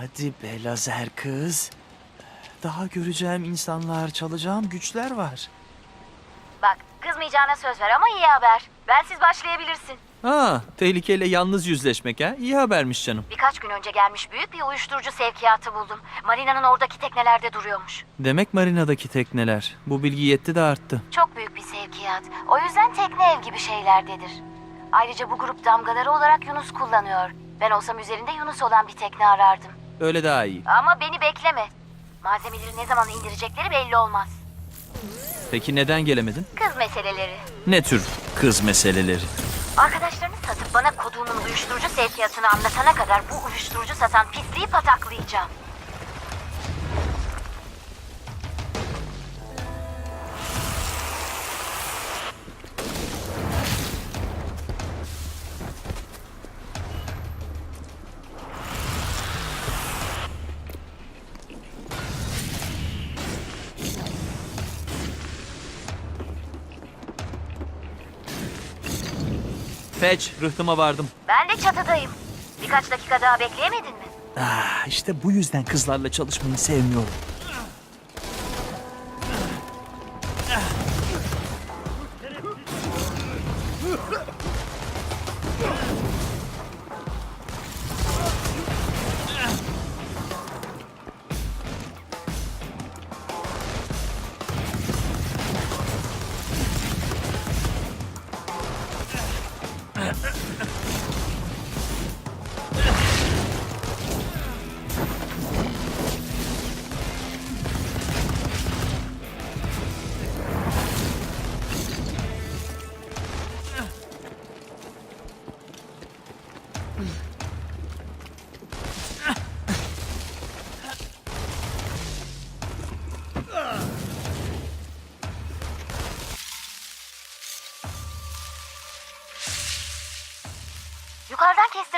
Hadi be lazer kız. Daha göreceğim insanlar, çalacağım güçler var. Bak kızmayacağına söz ver ama iyi haber. Bensiz başlayabilirsin. Ha, tehlikeyle yalnız yüzleşmek ha? İyi habermiş canım. Birkaç gün önce gelmiş büyük bir uyuşturucu sevkiyatı buldum. Marina'nın oradaki teknelerde duruyormuş. Demek marinadaki tekneler. Bu bilgi yetti de arttı. Çok büyük bir sevkiyat. O yüzden tekne ev gibi şeylerdedir. Ayrıca bu grup damgaları olarak Yunus kullanıyor. Ben olsam üzerinde Yunus olan bir tekne arardım. Öyle daha iyi. Ama beni bekleme. Malzemeleri ne zaman indirecekleri belli olmaz. Peki neden gelemedin? Kız meseleleri. Ne tür kız meseleleri? Arkadaşlarını satıp bana koduğumun uyuşturucu sevkiyatını anlatana kadar bu uyuşturucu satan pisliği pataklayacağım. Fetch, rıhtıma vardım. Ben de çatıdayım. Birkaç dakika daha bekleyemedin mi? Ah, işte bu yüzden kızlarla çalışmayı sevmiyorum.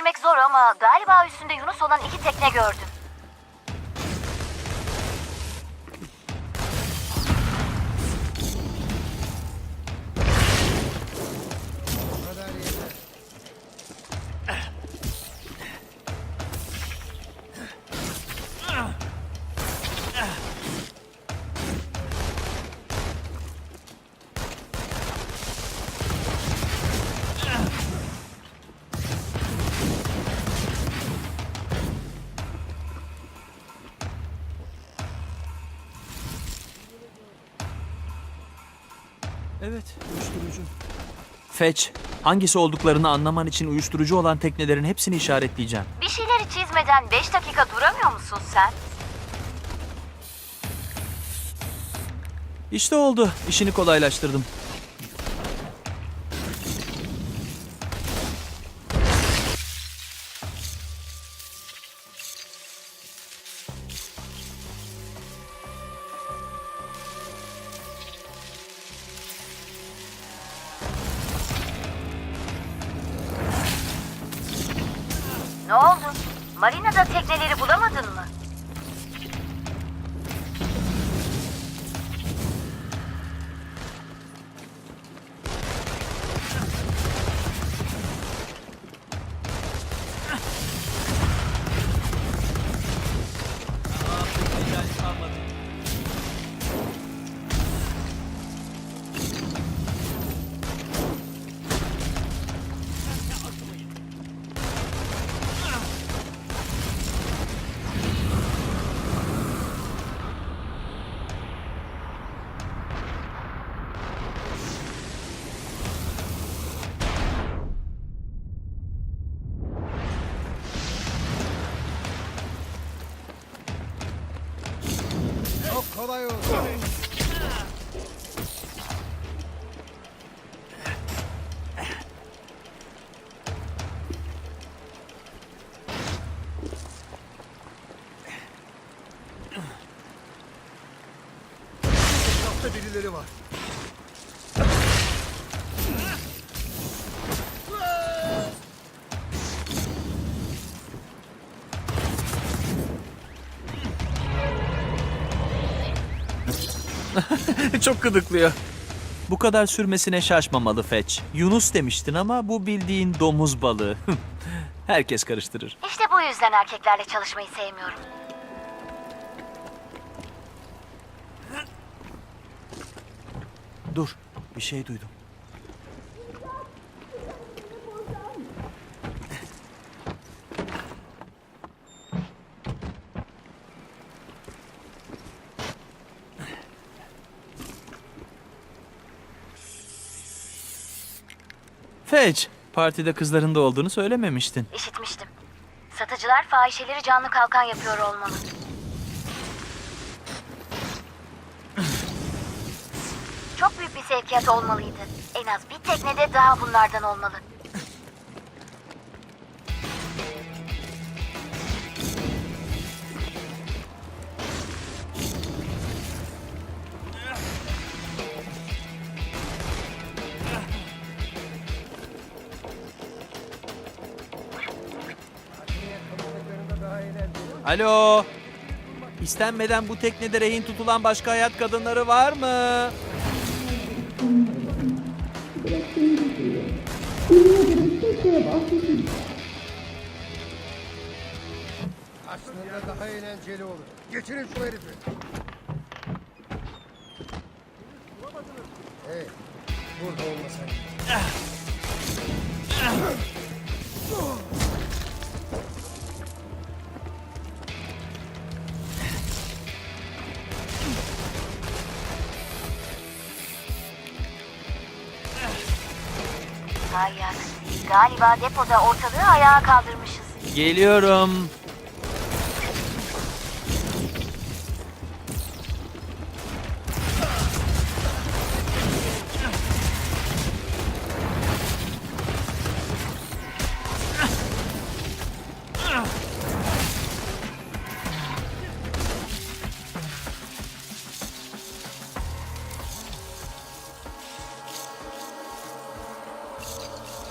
Kestirmek zor ama galiba üstünde Yunus olan iki tekne gördüm. Evet, uyuşturucu. Fetch, hangisi olduklarını anlaman için uyuşturucu olan teknelerin hepsini işaretleyeceğim. Bir şeyleri çizmeden 5 dakika duramıyor musun sen? İşte oldu, işini kolaylaştırdım. Ne oldu? Marina'da tekneleri Çok kolay oldu. Etrafta Çok gıdıklıyor. Bu kadar sürmesine şaşmamalı Fetch. Yunus demiştin ama bu bildiğin domuz balığı. Herkes karıştırır. İşte bu yüzden erkeklerle çalışmayı sevmiyorum. Dur, bir şey duydum. Fetch, partide kızların da olduğunu söylememiştin. İşitmiştim. Satıcılar fahişeleri canlı kalkan yapıyor olmalı. Çok büyük bir sevkiyat olmalıydı. En az bir teknede daha bunlardan olmalı. Alo. İstenmeden bu teknede rehin tutulan başka hayat kadınları var mı? Aslında daha eğlenceli olur. Geçirin şu herifi. Hey, burada olmasaydı. Galiba depoda ortalığı ayağa kaldırmışız. Geliyorum.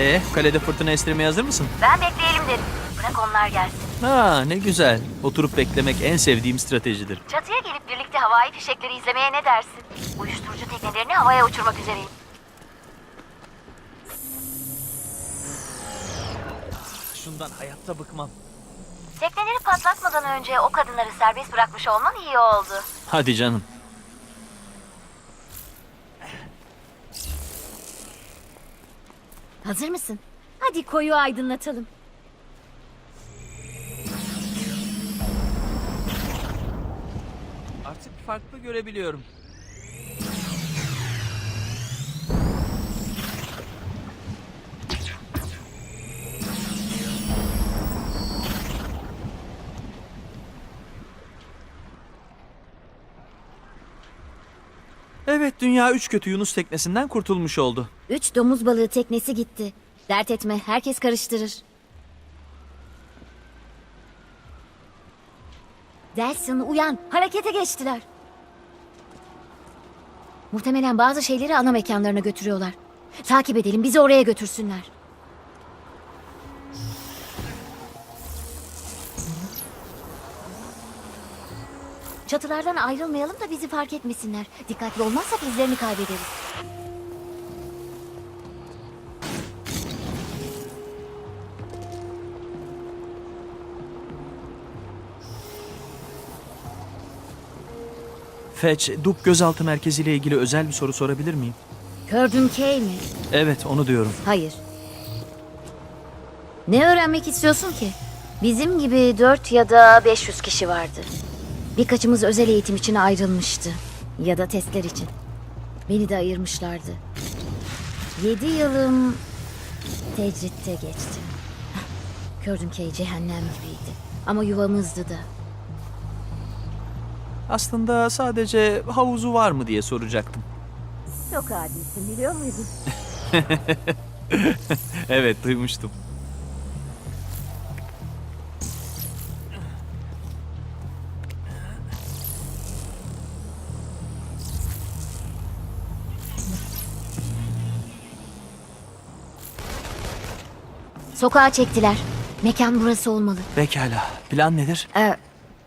E, kalede fırtına estirmeye hazır mısın? Ben bekleyelim dedim. Bırak onlar gelsin. Ha, ne güzel. Oturup beklemek en sevdiğim stratejidir. Çatıya gelip birlikte havai fişekleri izlemeye ne dersin? Uyuşturucu teknelerini havaya uçurmak üzereyim. Şundan hayatta bıkmam. Tekneleri patlatmadan önce o kadınları serbest bırakmış olman iyi oldu. Hadi canım. Hazır mısın? Hadi koyu aydınlatalım. Artık farklı görebiliyorum. Evet, dünya üç kötü Yunus teknesinden kurtulmuş oldu. Üç domuz balığı teknesi gitti. Dert etme, herkes karıştırır. Delsin uyan, harekete geçtiler. Muhtemelen bazı şeyleri ana mekanlarına götürüyorlar. Takip edelim, bizi oraya götürsünler. Çatılardan ayrılmayalım da bizi fark etmesinler. Dikkatli olmazsak izlerini kaybederiz. Fetch, Dup gözaltı merkeziyle ilgili özel bir soru sorabilir miyim? Gördün Kay mi? Evet, onu diyorum. Hayır. Ne öğrenmek istiyorsun ki? Bizim gibi 4 ya da 500 kişi vardı. Birkaçımız özel eğitim için ayrılmıştı. Ya da testler için. Beni de ayırmışlardı. 7 yılım tecritte geçti. Gördüm ki cehennem gibiydi. Ama yuvamızdı da. Aslında sadece havuzu var mı diye soracaktım. Çok adilsin biliyor muydun? Evet duymuştum. Sokağa çektiler. Mekan burası olmalı. Pekala. Plan nedir? Ee,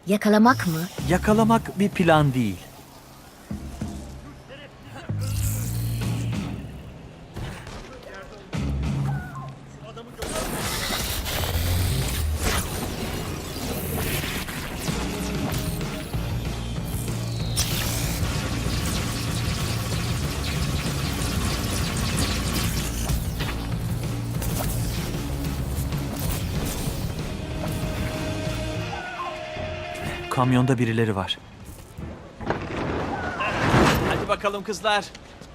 yakalamak mı? Yakalamak bir plan değil. Kamyonda birileri var. Hadi bakalım kızlar.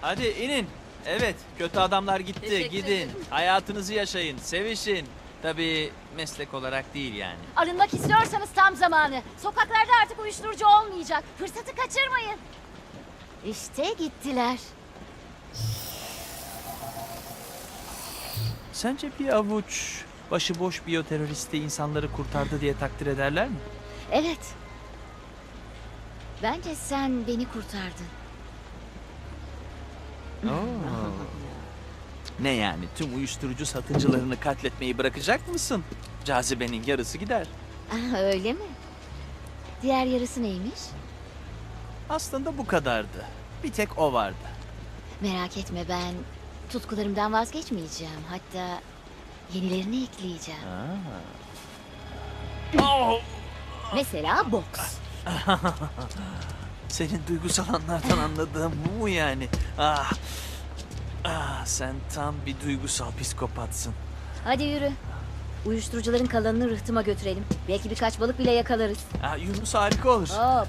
Hadi inin. Evet, kötü adamlar gitti. Gidin. Hayatınızı yaşayın, sevişin. Tabii meslek olarak değil yani. Arınmak istiyorsanız tam zamanı. Sokaklarda artık uyuşturucu olmayacak. Fırsatı kaçırmayın. İşte gittiler. Sence bir avuç başıboş biyoteröristi insanları kurtardı diye takdir ederler mi? Evet. Bence sen beni kurtardın. Ne yani tüm uyuşturucu satıcılarını katletmeyi bırakacak mısın? Cazibenin yarısı gider. Ah, öyle mi? Diğer yarısı neymiş? Aslında bu kadardı. Bir tek o vardı. Merak etme ben tutkularımdan vazgeçmeyeceğim. Hatta yenilerini ekleyeceğim. Oh! Mesela boks. Senin duygusal anlardan anladığım bu mu yani? Ah. Ah, sen tam bir duygusal psikopatsın. Hadi yürü. Uyuşturucuların kalanını rıhtıma götürelim. Belki birkaç balık bile yakalarız. Ah, Yunus harika olur. Hop.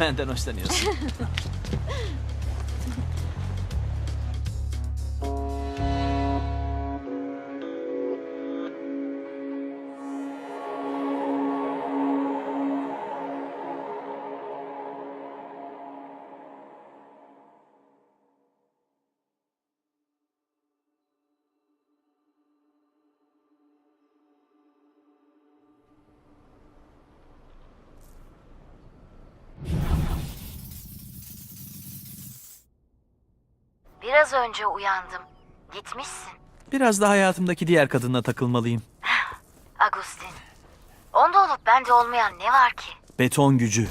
Benden hoşlanıyorsun. Biraz önce uyandım. Gitmişsin. Biraz da hayatımdaki diğer kadınla takılmalıyım. Agustin. Onda olup bende olmayan ne var ki? Beton gücü.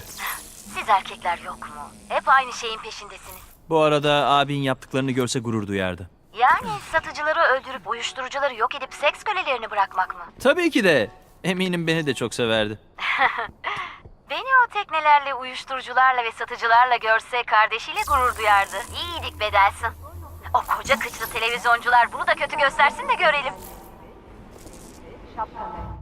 Siz erkekler yok mu? Hep aynı şeyin peşindesiniz. Bu arada abin yaptıklarını görse gurur duyardı. Yani satıcıları öldürüp uyuşturucuları yok edip seks kölelerini bırakmak mı? Tabii ki de. Eminim beni de çok severdi. Beni o teknelerle, uyuşturucularla ve satıcılarla görse kardeşiyle gurur duyardı. İyiydik bedelsin. O koca kıçlı televizyoncular bunu da kötü göstersin de görelim. Hey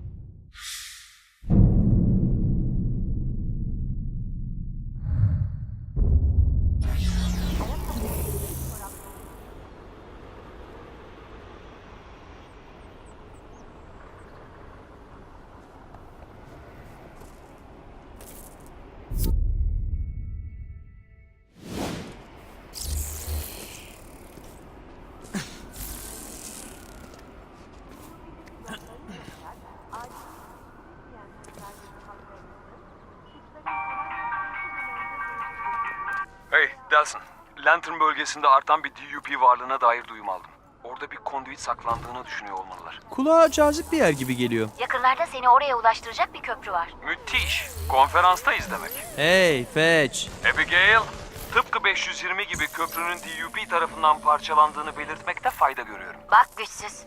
Lantern bölgesinde artan bir DUP varlığına dair duyum aldım. Orada bir konduit saklandığını düşünüyor olmalılar. Kulağa cazip bir yer gibi geliyor. Yakınlarda seni oraya ulaştıracak bir köprü var. Müthiş. Konferanstayız demek. Hey Fetch. Abigail, tıpkı 520 gibi köprünün DUP tarafından parçalandığını belirtmekte fayda görüyorum. Bak güçsüz.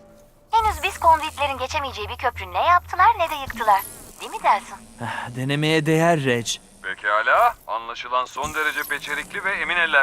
Henüz biz konduitlerin geçemeyeceği bir köprü ne yaptılar ne de yıktılar. Değil mi dersin? Ah, Denemeye değer Reg. Pekala, anlaşılan son derece becerikli ve emin eller